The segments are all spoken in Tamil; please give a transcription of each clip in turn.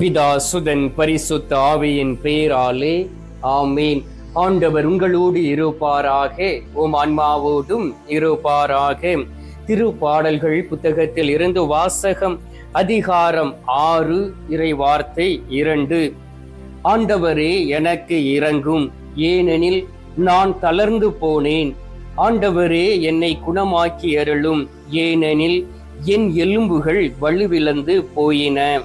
பிதா சுதன் பரிசுத்த ஆவியின் பெயராலே ஆமீன். ஆண்டவர் உங்களோடு இருப்பாராக. உம் ஆன்மாவோடும் இருப்பாராக. திருப்பாடல்கள் புத்தகத்தில் இருந்து வாசகம் அதிகாரம் ஆறு இறை வார்த்தை இரண்டு. ஆண்டவரே எனக்கு இறங்கும் ஏனெனில் நான் தளர்ந்து போனேன். ஆண்டவரே என்னை குணமாக்கி அருளும். ஏனெனில் என் எலும்புகள் வலுவிழந்து போயின.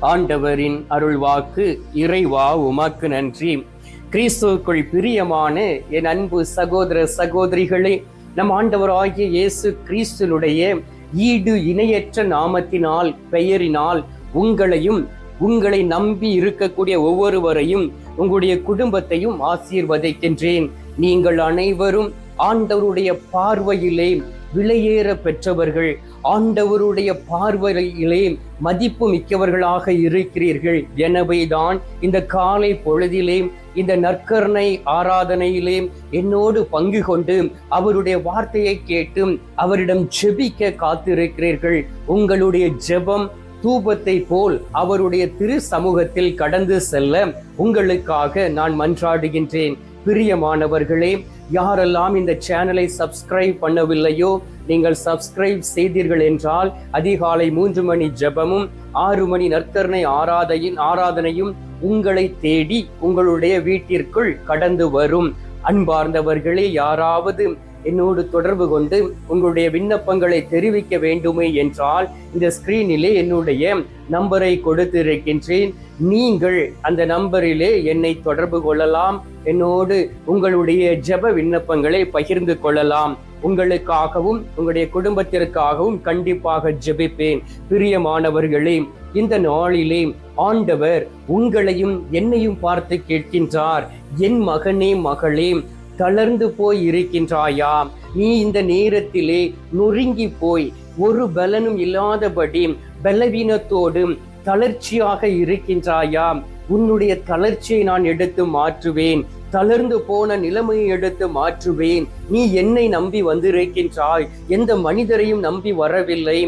ஆண்டவரின் அருள்வாக்கு இறைவா உமக்கு நன்றி. கிறிஸ்துவுக்குள் பிரியமான என் அன்பு சகோதர சகோதரிகளே நம் ஆண்டவராகிய இயேசு கிறிஸ்துனுடைய ஈடு இணையற்ற நாமத்தினால் பெயரினால் உங்களையும் உங்களை நம்பி இருக்கக்கூடிய ஒவ்வொருவரையும் உங்களுடைய குடும்பத்தையும் ஆசீர்வதிக்கின்றேன். நீங்கள் அனைவரும் ஆண்டவருடைய பார்வையிலே விலையேற பெற்றவர்கள். ஆண்டவருடைய பார்வையிலே மதிப்பு மிக்கவர்களாக இருக்கிறீர்கள். எனவேதான் இந்த காலை பொழுதிலே இந்த நற்கருணை ஆராதனையிலே என்னோடு பங்கு கொண்டு அவருடைய வார்த்தையை கேட்டும் அவரிடம் ஜெபிக்க காத்திருக்கிறீர்கள். உங்களுடைய ஜெபம் தூபத்தை போல் அவருடைய திரு சமூகத்தில் கடந்து செல்ல உங்களுக்காக நான் மன்றாடுகின்றேன். பிரியமானவர்களே யாரெல்லாம் இந்த சேனலை சப்ஸ்கிரைப் பண்ணவில்லையோ நீங்கள் சப்ஸ்கிரைப் செய்தீர்கள் என்றால் அதிகாலை மூன்று மணி ஜெபமும் ஆறு மணி நற்கருணை ஆராதையின் ஆராதனையும் உங்களை தேடி உங்களுடைய வீட்டிற்குள் கடந்து வரும். அன்பார்ந்தவர்களே யாராவது என்னோடு தொடர்பு கொண்டு உங்களுடைய விண்ணப்பங்களை தெரிவிக்க வேண்டுமே என்றால் இந்த ஸ்கிரீனிலே என்னுடைய நம்பரை கொடுத்திருக்கின்றேன். நீங்கள் அந்த நம்பரிலே என்னை தொடர்பு கொள்ளலாம். என்னோடு உங்களுடைய ஜெப விண்ணப்பங்களை பகிர்ந்து கொள்ளலாம். உங்களுக்காகவும் உங்களுடைய குடும்பத்திற்காகவும் கண்டிப்பாக ஜெபிப்பேன். பிரியமானவர்களே இந்த நாளிலே ஆண்டவர் உங்களையும் என்னையும் பார்த்து கேட்கின்றார். என் மகனே மகளே தளர்ந்து போய் இருக்கின்றாயா? நீ இந்த நேரத்திலே நொறுங்கி போய் ஒரு பலனும் இல்லாதபடி பலவீனத்தோடு தளர்ச்சியாக இருக்கின்றாயா? உன்னுடைய தளர்ச்சியை நான் எடுத்து மாற்றுவேன். தளர்ந்து போன நிலைமையை எடுத்து மாற்றுவேன். நீ என்னை நம்பி வந்திருக்கின்றாய். எந்த மனிதரையும் நம்பி வரவில்லை.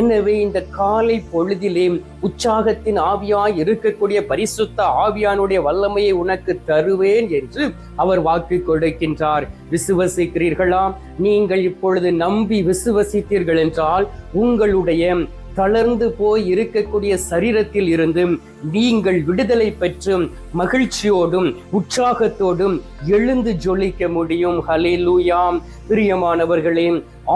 எனவே இந்த காலை பொழுதிலே உற்சாகத்தின் ஆவியாய் இருக்கக்கூடிய பரிசுத்த ஆவியானுடைய வல்லமையை உனக்கு தருவேன் என்று அவர் வாக்கு கொடுக்கின்றார். விசுவசிக்கிறீர்களா? நீங்கள் இப்பொழுது நம்பி விசுவசித்தீர்கள் என்றால் உங்களுடைய தளர்ந்து போய் இருக்கக்கூடிய சரீரத்தில் இருந்து நீங்கள் விடுதலை பெற்று மகிழ்ச்சியோடும் உற்சாகத்தோடும் எழுந்து ஜொலிக்க முடியும். ஹலேலூயாம் பிரியமானவர்களே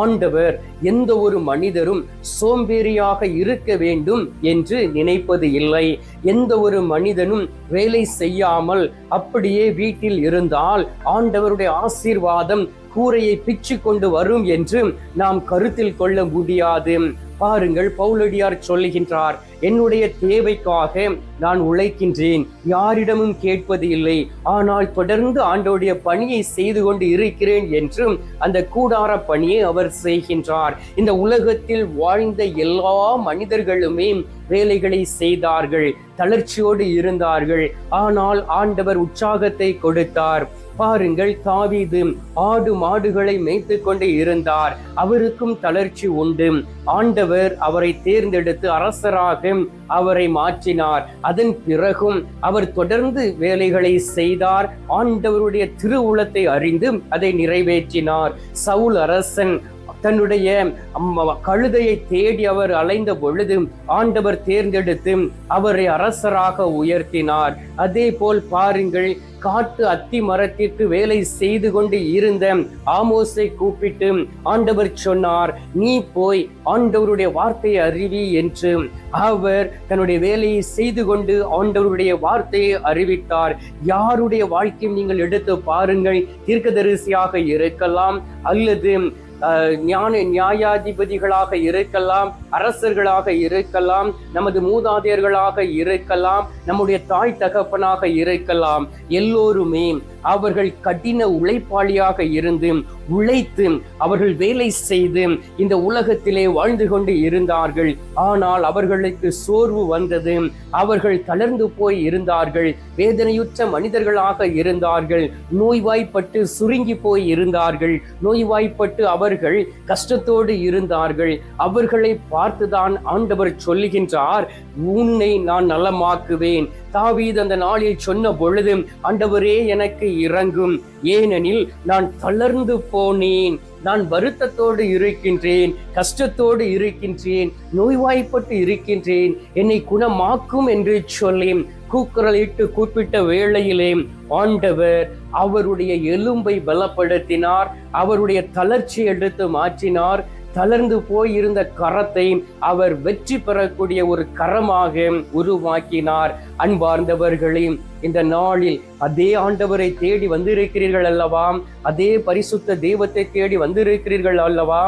ஆண்டவர் எந்த ஒரு மனிதரும் சோம்பேறியாக இருக்க வேண்டும் என்று நினைப்பது இல்லை. எந்த ஒரு மனிதனும் வேலை செய்யாமல் அப்படியே வீட்டில் இருந்தால் ஆண்டவருடைய ஆசீர்வாதம் கூரையை பிச்சு கொண்டு வரும் என்று நாம் கருத்தில் கொள்ள முடியாது. பாருங்கள் பவுலடியார் சொல்லுகின்றார் என்னுடைய தேவைக்காக நான் உழைக்கின்றேன் யாரிடமும் கேட்பது இல்லை. ஆனால் தொடர்ந்து ஆண்டோடைய பணியை செய்து கொண்டு இருக்கிறேன் என்றும் அந்த கூடார பணியை அவர் செய்கின்றார். இந்த உலகத்தில் வாழ்ந்த எல்லா மனிதர்களுமே வேலைகளை செய்தார்கள் தளர்ச்சியோடு இருந்தார்கள். ஆனால் ஆண்டவர் உற்சாகத்தை கொடுத்தார். பாருங்கள் தாவீது ஆடு மாடுகளை மேய்த்து கொண்டு இருந்தார். அவருக்கும் தளர்ச்சி உண்டு. ஆண்டவர் அவரை தேர்ந்தெடுத்து அரசராக அவரை மாற்றினார். அதன் பிறகும் அவர் தொடர்ந்து வேலைகளை செய்தார். ஆண்டவருடைய திருவுளத்தை அறிந்து அதை நிறைவேற்றினார். சவுல் அரசன் தன்னுடைய கழுதையை தேடி அவர் அலைந்த பொழுது ஆண்டவர் தேர்ந்தெடுத்து அவரை அரசராக உயர்த்தினார். அதே போல் பாருங்கள் காட்டு அத்தி மரத்திற்கு வேலை செய்து கொண்டு இருந்த ஆமோஸை கூப்பிட்டு ஆண்டவர் சொன்னார் நீ போய் ஆண்டவருடைய வார்த்தையை அறிவி என்று. அவர் தன்னுடைய வேலையை செய்து கொண்டு ஆண்டவருடைய வார்த்தையை அறிவித்தார். யாருடைய வாழ்க்கையும் நீங்கள் எடுத்து பாருங்கள் தீர்க்கதரிசியாக இருக்கலாம் அல்லது ஞான நியாயாதிபதிகளாக இருக்கலாம் அரசர்களாக இருக்கலாம் நமது மூதாதையர்களாக இருக்கலாம் நம்முடைய தாய் தகப்பனாக இருக்கலாம். எல்லோருமே அவர்கள் கடின உழைப்பாளியாக இருந்து உழைத்து அவர்கள் வேலை செய்து இந்த உலகத்திலே வாழ்ந்து கொண்டு இருந்தார்கள். ஆனால் அவர்களுக்கு சோர்வு வந்தது. அவர்கள் தளர்ந்து போய் இருந்தார்கள். வேதனையுற்ற மனிதர்களாக இருந்தார்கள். நோய்வாய்ப்பட்டு சுருங்கி போய் இருந்தார்கள். நோய்வாய்ப்பட்டு அவர்கள் கஷ்டத்தோடு இருந்தார்கள். அவர்களை பார்த்துதான் ஆண்டவர் சொல்லுகின்றார் உன்னை நான் நலமாக்குவேன். தாவீது அந்த நாளில் சொன்ன பொழுது ஆண்டவரே எனக்கு இறங்கும். ஏனெனில் நான் தளர்ந்து போனேன். நான் வருத்தத்தோடு இருக்கின்றேன். கஷ்டத்தோடு இருக்கின்றேன். நோய்வாய்ப்பட்டு இருக்கின்றேன். என்னை குணமாக்கும் என்று சொல்லி கூக்குரலிட்டு கூப்பிட்ட வேளையிலே ஆண்டவர் அவருடைய எலும்பை பலப்படுத்தினார். அவருடைய தளர்ச்சி எடுத்து மாற்றினார். தளர்ந்து போயிருந்த கரத்தை அவர் வெற்றி பெறக்கூடிய ஒரு கரமாக உருவாக்கினார். அன்பார்ந்தவர்களே இந்த நாளில் அதே ஆண்டவரை தேடி வந்திருக்கிறீர்கள் அல்லவா? அதே பரிசுத்த தெய்வத்தை தேடி வந்திருக்கிறீர்கள் அல்லவா?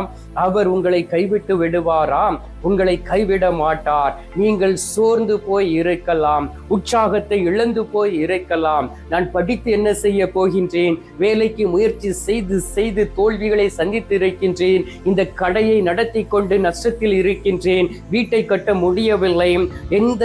அவர் உங்களை கைவிட்டு விடுவாராம் உங்களை கைவிட மாட்டார். நீங்கள் சோர்ந்து போய் இருக்கலாம். உற்சாகத்தை இழந்து போய் இருக்கலாம். நான் படித்து என்ன செய்ய போகின்றேன்? வேலைக்கு முயற்சி செய்து செய்து தோல்விகளை சந்தித்து இருக்கின்றேன் இந்த கடையை நடத்தி கொண்டு நஷ்டத்தில் இருக்கின்றேன். வீட்டை கட்ட முடியவில்லை. எந்த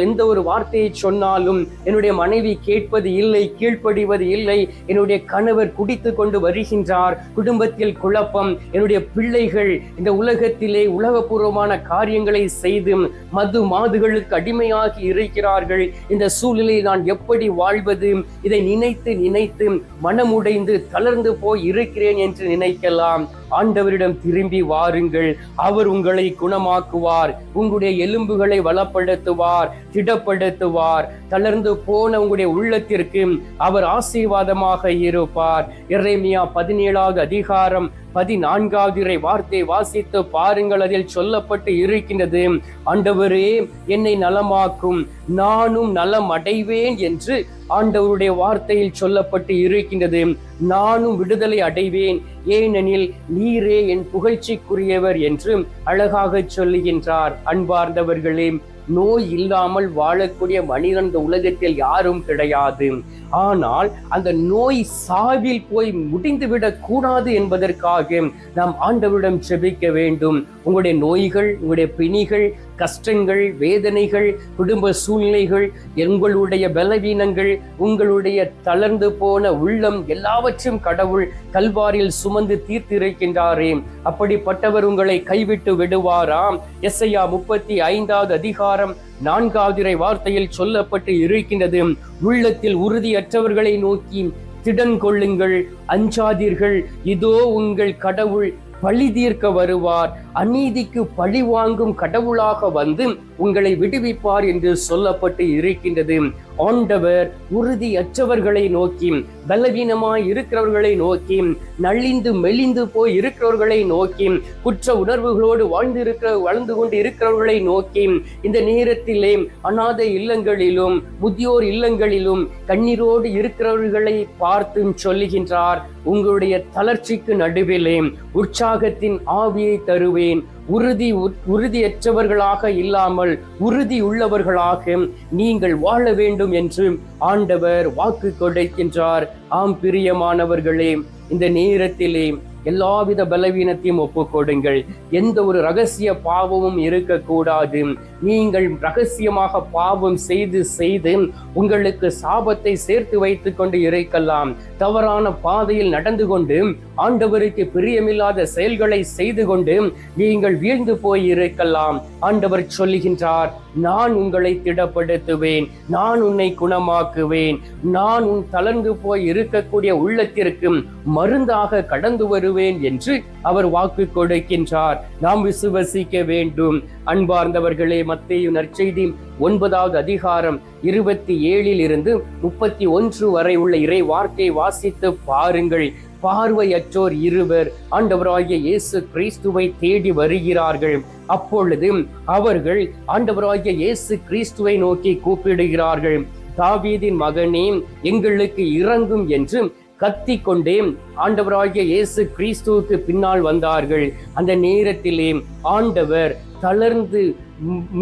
எந்த ஒரு வார்த்தையை சொன்னாலும் என்னுடைய மனைவி கேட்பது இல்லை கீழ்ப்படிவது இல்லை. என்னுடைய கணவர் குடித்து கொண்டு வருகின்றார். குடும்பத்தில் குழப்பம் என்னுடைய பிள்ளைகள் இந்த உலகத்திலே உலகபூர்வமான காரியங்களை செய்து மது மாதுகளுக்கு அடிமையாகி இருக்கிறார்கள். இந்த சூழ்நிலை நான் எப்படி வாழ்வது? இதை நினைத்து நினைத்து மனமுடைந்து தளர்ந்து போய் இருக்கிறேன் என்று நினைக்கலாம். ஆண்டவரிடம் திரும்பி வாருங்கள். அவர் உங்களை குணமாக்குவார். உங்களுடைய எலும்புகளை வளப்படுத்துவார். திடப்படுத்துவார். தளர்ந்து போன உங்களுடைய உள்ளத்திற்கு அவர் ஆசீர்வாதமாக இருப்பார். இறைமையா பதினேழாவது அதிகாரம் பதினான்காவது இறை வார்த்தை வாசித்து பாருங்கள். அதில் சொல்லப்பட்டு இருக்கின்றது ஆண்டவரே என்னை நலமாக்கும். நானும் நலம் அடைவேன் என்று ஆண்டவருடைய வார்த்தையில் சொல்லப்பட்டு இருக்கின்றது. நானும் விடுதலை அடைவேன். ஏனெனில் நீரே என் புகழ்ச்சிக்குரியவர் என்று அழகாக சொல்லுகின்றார் அன்பார்ந்தவர்களே. நோய் இல்லாமல் வாழக்கூடிய மனிதன் இந்த உலகத்தில் யாரும் கிடையாது. ஆனால் அந்த நோய் சாவில் போய் முடிந்துவிடக் கூடாது என்பதற்காக நாம் ஆண்டவரிடம் செபிக்க வேண்டும். உங்களுடைய நோய்கள் உங்களுடைய பிணிகள் கஷ்டங்கள் வேதனைகள் குடும்ப சூழ்நிலைகள் எங்களுடைய பலவீனங்கள் உங்களுடைய தளர்ந்து போன உள்ளம் எல்லாவற்றையும் கடவுள் கல்வாரில் சுமந்து தீர்த்திருக்கின்றாரே. அப்படிப்பட்டவர் உங்களை கைவிட்டு விடுவாராம். எஸ்ஐயா முப்பத்தி ஐந்தாவது அதிகாரம் நான்காவது வார்த்தையில் சொல்லப்பட்டு இருக்கின்றது. உள்ளத்தில் உறுதியற்றவர்களை நோக்கி திடன் கொள்ளுங்கள் அஞ்சாதீர்கள். இதோ உங்கள் கடவுள் பழி தீர்க்க வருவார். அநீதிக்கு பழி வாங்கும் கடவுளாக வந்து உங்களை விடுவிப்பார் என்று சொல்லப்பட்டு இருக்கின்றது. ஆண்டவர் உறுதியற்றவர்களை நோக்கி பலவீனமாய் இருக்கிறவர்களை நோக்கி நலிந்து மெலிந்து போய் இருக்கிறவர்களை நோக்கி குற்ற உணர்வுகளோடு வாழ்ந்து இருக்கிற வாழ்ந்து கொண்டு இருக்கிறவர்களை நோக்கி இந்த நேரத்திலே அநாத இல்லங்களிலும் முதியோர் இல்லங்களிலும் கண்ணீரோடு இருக்கிறவர்களை பார்த்தும் சொல்லுகின்றார் உங்களுடைய தளர்ச்சிக்கு நடுவிலே உற்சாகத்தின் ஆவியை தருவேன். உறுதி உறுதியற்றவர்களாக இல்லாமல் உறுதி உள்ளவர்களாக நீங்கள் வாழ வேண்டும் என்று ஆண்டவர் வாக்கு கொடுக்கின்றார். ஆம் பிரியமானவர்களே இந்த நேரத்திலே எல்லாவித பலவீனத்தையும் ஒப்புக்கொடுங்கள். எந்த ஒரு ரகசிய பாவமும் இருக்கக்கூடாது. நீங்கள் ரகசியமாக பாவம் செய்து செய்து உங்களுக்கு சாபத்தை சேர்த்து வைத்துக் கொண்டு இருக்கலாம். தவறான பாதையில் நடந்து கொண்டு ஆண்டவருக்கு பிரியமில்லாத செயல்களை செய்து கொண்டு நீங்கள் வீழ்ந்து போய் இருக்கலாம். ஆண்டவர் சொல்லுகின்றார் நான் உங்களை திடப்படுத்துவேன். நான் உன்னை குணமாக்குவேன். நான் உன் தளர்ந்து போய் இருக்கக்கூடிய உள்ளத்திற்கு மருந்தாக கடந்து வரும் தருவேன் என்று அவர் வாக்கு கொடுக்கின்றார். நாம் விசுவசிக்க வேண்டும். அன்பார்ந்தவர்களே மத்தேயு நற்செய்தி ஒன்பதாவது அதிகாரம் இருபத்தி ஏழில் இருந்து முப்பத்தி ஒன்று வரை உள்ள இறை வார்த்தை வாசித்து பாருங்கள். பார்வையற்றோர் இருவர் ஆண்டவராகிய இயேசு கிறிஸ்துவை தேடி வருகிறார்கள். அப்பொழுது அவர்கள் ஆண்டவராகிய இயேசு கிறிஸ்துவை நோக்கி கூப்பிடுகிறார்கள். தாவீதின் மகனே எங்களுக்கு இறங்கும் என்று கத்தி கொண்டே ஆண்டவராகிய இயேசு கிறிஸ்துவுக்கு பின்னால் வந்தார்கள். அந்த நேரத்திலே ஆண்டவர் தளர்ந்து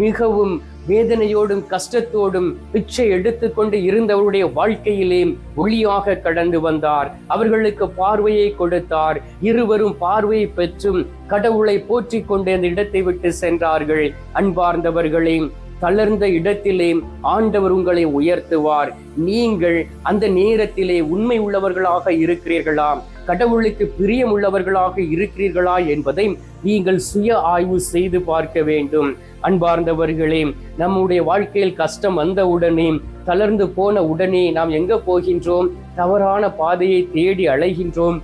மிகவும் வேதனையோடும் கஷ்டத்தோடும் பிச்சை எடுத்துக்கொண்டு இருந்தவருடைய வாழ்க்கையிலே ஒளியாக கடந்து வந்தார். அவர்களுக்கு பார்வையை கொடுத்தார். இருவரும் பார்வையை பெற்றும் கடவுளை போற்றிக் கொண்டு அந்த இடத்தை விட்டு சென்றார்கள். அன்பார்ந்தவர்களே தளர்ந்த இடத்திலே ஆண்டவர் உங்களை உயர்த்துவார். நீங்கள் அந்த நேரத்திலே உண்மை உள்ளவர்களாக இருக்கிறீர்களா கடவுளுக்கு பிரியமுள்ளவர்களாக இருக்கிறீர்களா என்பதை நீங்கள் சுய ஆய்வு செய்து பார்க்க வேண்டும். அன்பார்ந்தவர்களே நம்முடைய வாழ்க்கையில் கஷ்டம் வந்த உடனே தளர்ந்து போன உடனே நாம் எங்க போகின்றோம்? தவறான பாதையை தேடி அலைகின்றோம்.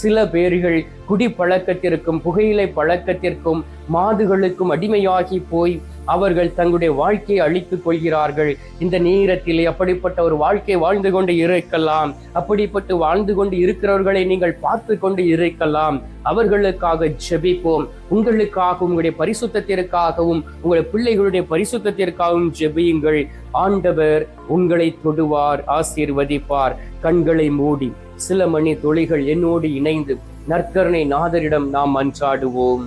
சில பேர்கள் குடி பழக்கத்திற்கும் புகையிலை பழக்கத்திற்கும் மாதுகளுக்கும் அடிமையாகி போய் அவர்கள் தங்களுடைய வாழ்க்கையை அழித்துக் கொள்கிறார்கள். இந்த நேரத்திலே அப்படிப்பட்ட ஒரு வாழ்க்கை வாழ்ந்து கொண்டு இருக்கலாம். அப்படிப்பட்டு வாழ்ந்து கொண்டு இருக்கிறவர்களை நீங்கள் பார்த்து கொண்டு இருக்கலாம். அவர்களுக்காக ஜெபிப்போம். உங்களுக்காகவும் உங்களுடைய பரிசுத்தத்திற்காகவும் உங்களுடைய பிள்ளைகளுடைய பரிசுத்தத்திற்காகவும் ஜெபியுங்கள். ஆண்டவர் உங்களை தொடுவார் ஆசீர்வதிப்பார். கண்களை மூடி சில மணி துளிகள் என்னோடு இணைந்து நற்கருணை நாதரிடம் நாம் அன்றாடுவோம்.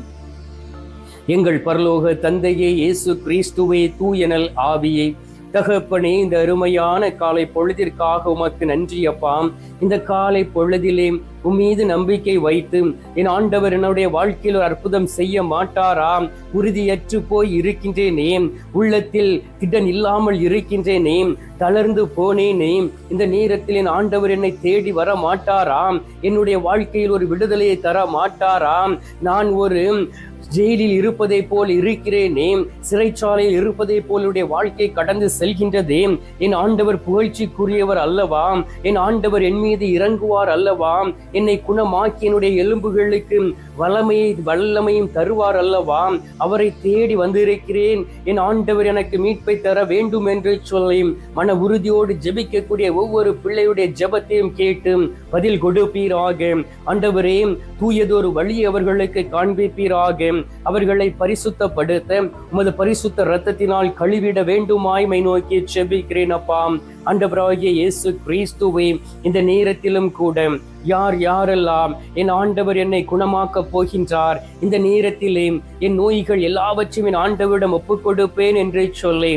எங்கள் பரலோக தந்தையே இயேசு கிறிஸ்துவே தூயனல் ஆவியை. தகப்பனே இந்த அருமையான காலை பொழுதிற்காக உமக்கு நன்றி அப்பாம் இந்த காலை பொழுதிலே உம்மீது நம்பிக்கை வைத்து என் ஆண்டவர் என்னுடைய வாழ்க்கையில் ஒரு அற்புதம் செய்ய மாட்டாராம் உறுதியற்று போய் இருக்கின்றேனே. உள்ளத்தில் திடன் இல்லாமல் இருக்கின்றேனே. தளர்ந்து போனேனே. இந்த நேரத்தில் என் ஆண்டவர் என்னை தேடி வர மாட்டாராம் என்னுடைய வாழ்க்கையில் ஒரு விடுதலையை தர மாட்டாராம் நான் ஒரு ஜெயிலில் இருப்பதை போல் இருக்கிறேனே. சிறைச்சாலையில் இருப்பதை போல் வாழ்க்கை கடந்து செல்கின்றதே. என் ஆண்டவர் புகழ்ச்சிக்குரியவர் அல்லவா? என் ஆண்டவர் என் மீது இறங்குவார் அல்லவா? என்னை குணமாக்கி என்னுடைய எலும்புகளுக்கு வல்லமையை வல்லமையும் தருவார் அல்லவா? அவரை தேடி வந்திருக்கிறேன். என் ஆண்டவர் எனக்கு மீட்பை தர வேண்டும் என்று சொல்லி மன உறுதியோடு ஜெபிக்கக்கூடிய ஒவ்வொரு பிள்ளையுடைய ஜெபத்தையும் கேட்டு பதில் கொடுப்பீராக. ஆண்டவரே தூயதொரு வழி அவர்களுக்கு காண்பிப்பீராக. அவர்களை பரிசுத்தப்படுத்த உமது பரிசுத்த இரத்தத்தினால் கழுவிட வேண்டுமாய்மை நோக்கி செபிக்கிறேன் அப்பா. ஆண்டவராகிய இயேசு கிறிஸ்துவே இந்த நேரத்திலும் கூட யார் யாரெல்லாம் என் ஆண்டவர் என்னை குணமாக்கப் போகின்றார் இந்த நேரத்திலே என் நோய்கள் எல்லாவற்றையும் என் ஆண்டவரிடம் ஒப்புக் கொடுப்பேன் என்று சொல்லி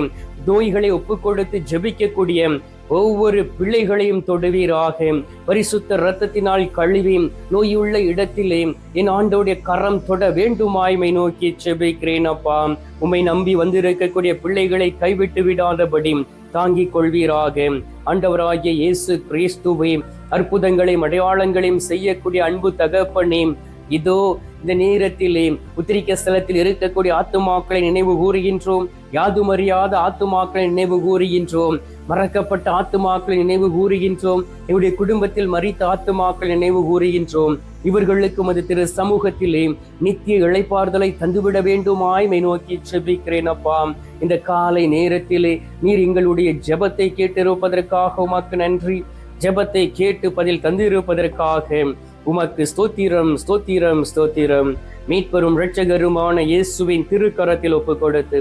நோய்களை ஒப்புக் கொடுத்து ஜெபிக்கக்கூடிய ஒவ்வொரு பிள்ளைகளையும் தொடுவீராக. பரிசுத்த இரத்தத்தினால் கழுவி நோயுள்ள இடத்திலே என் ஆண்டோடைய கரம் தொட வேண்டுமாய்மை நோக்கி செபிக்கிறேன் அப்பா. உம்மை நம்பி வந்திருக்கக்கூடிய பிள்ளைகளை கைவிட்டு விடாதபடி தாங்கிக் கொள்வீராக. ஆண்டவராகிய இயேசு கிறிஸ்துவே அற்புதங்களையும் அடையாளங்களையும் செய்யக்கூடிய அன்பு தகப்பனே இதோ இந்த நேரத்திலே உத்திரிக்க ஸ்தலத்தில் இருக்கக்கூடிய ஆத்துமாக்களை நினைவு கூறுகின்றோம். யாதுமறியாத ஆத்துமாக்களை நினைவு கூறுகின்றோம். மறக்கப்பட்ட ஆத்துமாக்களை நினைவு கூறுகின்றோம். என்னுடைய குடும்பத்தில் மறித்த ஆத்துமாக்களை நினைவு கூறுகின்றோம். இவர்களுக்கு அது திரு சமூகத்திலே நித்திய இழைப்பார்தலை தந்துவிட வேண்டுமாய் மை நோக்கி செபிக்கிறேன் அப்பா. இந்த காலை நேரத்திலே நீர் எங்களுடைய ஜெபத்தை கேட்டிருப்பதற்காக உமக்கு நன்றி. ஜெபத்தை கேட்டு பதில் தந்திருப்பதற்காக உமக்கு ஸ்தோத்திரம் ஸ்தோத்திரம் ஸ்தோத்திரம். மீட்பெரும் இரட்சகருமான இயேசுவின் திருக்கரத்தில் ஒப்பு கொடுத்து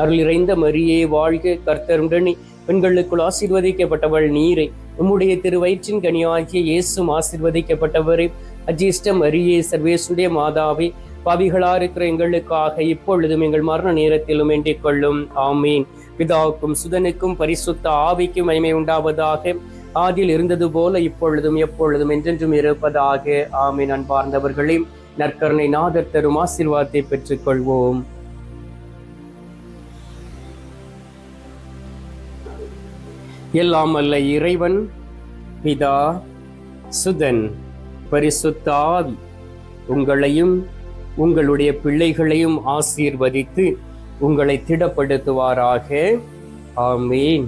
அருள் இறைந்த மரியே வாழ்க கர்த்தருடனே. பெண்களுக்குள் ஆசீர்வதிக்கப்பட்டவள் நீரை. உம்முடைய திருவயிற்றின் கனியாகிய இயேசும் ஆசீர்வதிக்கப்பட்டவரே. அஜிஷ்டம் அரியே சர்வேசுடைய மாதாவே. பாவிகளா இருக்கிற எங்களுக்காக இப்பொழுதும் எங்கள் மரண நேரத்திலும் வேண்டிக் கொள்ளும் ஆமீன். பிதாவுக்கும் சுதனுக்கும் பரிசுத்த ஆவிக்கும் மகிமை உண்டாவதாக. ஆதியில் இருந்தது போல இப்பொழுதும் எப்பொழுதும் என்றென்றும் இருப்பதாக. ஆமீன். அன்பார்ந்தவர்களையும் நற்கருணை நாதர் தரும் ஆசீர்வாதத்தை பெற்றுக்கொள்வோம். எல்லாம் அல்ல இறைவன் பிதா சுதன் பரிசுத்த ஆவி உங்களையும் உங்களுடைய பிள்ளைகளையும் ஆசீர்வதித்து உங்களை திடப்படுத்துவாராக. ஆமீன்.